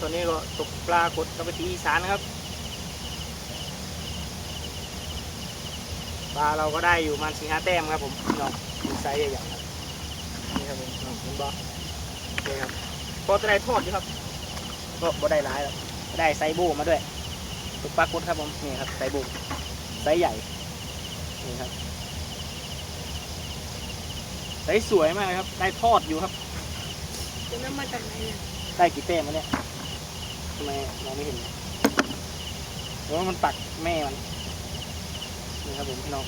ตกปลากดกับวิถีอีสานนะครับ ปลาเราก็ได้อยู่ประมาณสี่ห้าแต้มครับผมพี่น้องมีไซส์ใหญ่ๆครับนี่ครับผมน้องคุณบอสโอเคครับพอจะได้ทอดอยู่ครับ ก็บ่ได้ร้ายแล้วได้ไซส์โบมาด้วยตกปลากดครับผมนี่ครับไซส์โบไซส์ใหญ่นี่ครับไซส์สวยมากเลยครับ ได้ทอดอยู่ครับจะนำมาจากไหนเนี่ยได้กี่แต้มมาเนี่ย ทำไมมองไม่เห็นเนี่ยหรือว่ามันปักแม่มันนี่ครับผมพี่น้อง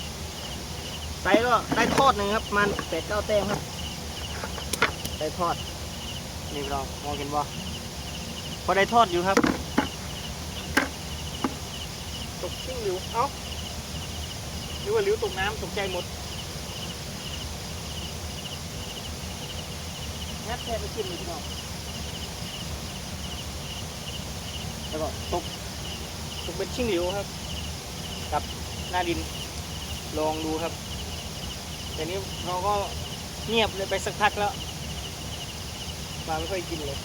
ไซส์ก็ได้ทอดหนึ่งครับประมันแปดเก้าแต้มครับ ได้ทอด นี่พี่น้องมองเห็นบ่พอได้ทอดอยู่ครับตกชิ่งหลิวเอ้าหรือว่าหลิวตกน้ำตกใจหมดงัดแค่ไปกินเลยพี่น้อง แล้วก็ตกตกเป็นชิ่งหลวครับ กับหน้าดินลองดูครับ แต่นี้เราก็เงียบเลยไปสักพักแล้วมาไม่ค่อยกินเลย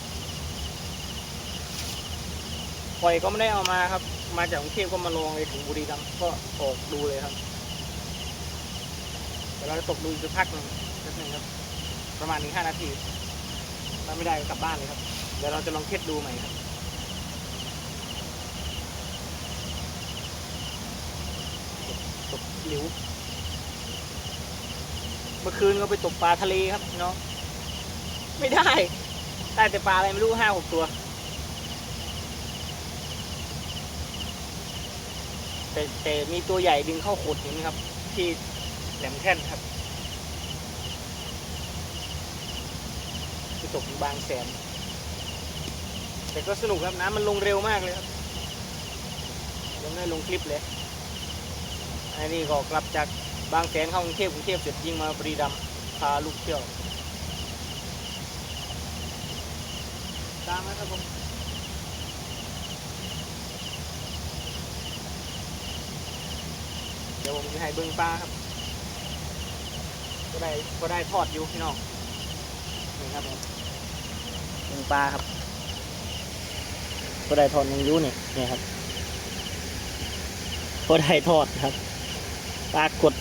ปล่อยก็ไม่ได้เอามาครับ มาจากกรุงเทพก็มาลองเลยถึงบุรีรัมย์ก็ออกดูเลยครับแต่เราจะตกดูอีกสักพักหนึ่งสักหนึ่งครับ ประมาณนึ่งห้านาทีถ้าไม่ได้ก็กลับบ้านเลยครับ เดี๋ยวเราจะลองเทสดูใหม่ครับ ตก หลิว เมื่อคืนก็ไปตกปลาทะเลครับพี่น้องไม่ได้ ได้แต่ปลาอะไรไม่รู้ห้าหกตัว แต่แต่มีตัวใหญ่ดึงเข้าโขดเห็นไหมครับ ที่แหลมแท่นครับที่ตกบางแสน แต่ก็สนุกครับน้ำมันลงเร็วมากเลยครับยังได้ลงคลิปเลย อันนี้ก็กลับจากบางแสนเข้ากรุงเทพกรุงเทพเสร็จยิงมาบรีรัมพาลูกเที่ยว ตามนะครับผมเดี๋ยวผมจะให้เบิ้งปลาครับ ก็ได้ก็ได้ทอดอยู่พี่น้องนี่ครับผมเบิ้งปลาครับ ก็ได้ทอดยังยูนี่นี่ครับก็ได้ทอดครับ ปลากด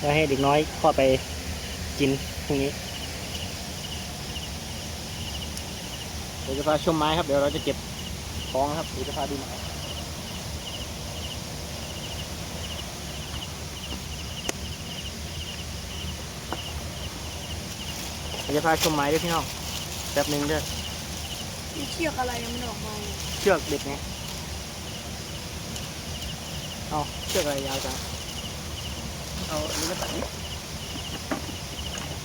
ไว้ให้เด็กน้อยเข้าไปกินพรุ่งนี้เดี๋ยวจะพาชมไม้ครับ เดี๋ยวเราจะเก็บของครับเดี๋ยวจะพาดูไม้เดี๋ยวจะพาชมไม้ด้วยพี่น้องแป๊บหนึงเด้อมีเชือกอะไรยังไม่ออกมาเลยเชือกเด็ดไง เอาเชือกอะไรยาวจังเอาอันนี้มาตัดนี่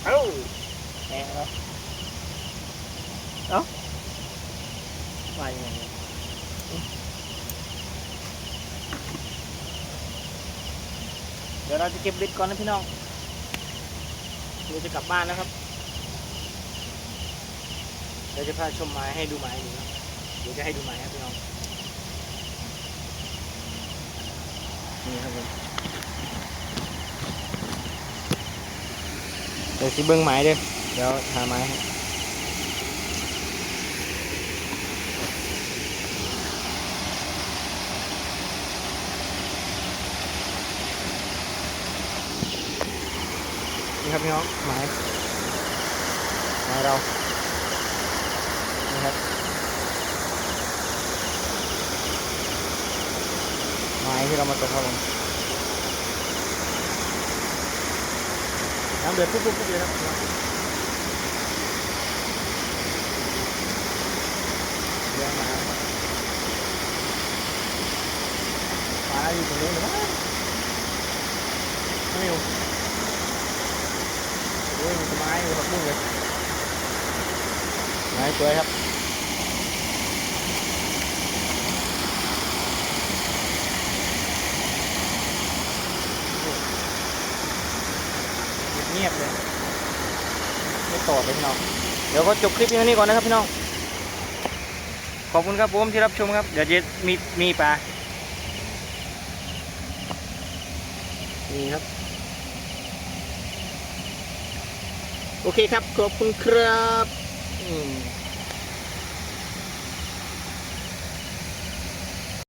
เอ้าแหมแล้วเอ้ามายังไงเดี๋ยวเราจะเก็บเบ็ดก่อนนะพี่น้องเดี๋ยวจะกลับบ้านแล้วครับเดี๋ยวจะพาชมไม้ให้ดูไม้ดูนะเดี๋ยวจะให้ดูไม้ครับพี่น้อง นี่ครับผมเดี๋ยวสิเบิ้งไม้เด้อเดี๋ยวหาไม้ให้นี่ครับพี่น้องไม้ไม้เรานี่ครับไม้ที่เรามาตกครับ ผมน้ำเดือดปุ๊บปุ๊บปุ๊บเลยครับเลี้ยงหมาหมาอยู่ตรงนู้นเลยมั้งไม่อยู่โอ้ยมันไม้อยู่ผักบุ้งเลยไม้สวยครับ เงียบเลย ไม่ ต่อเลยพี่น้อง เดี๋ยวก็จบคลิปที่นี้ก่อนนะครับพี่น้อง ขอบคุณครับผมที่รับชมครับ เดี๋ยวจะมีมีปลา นี่ครับ โอเคครับ ขอบคุณครับอืม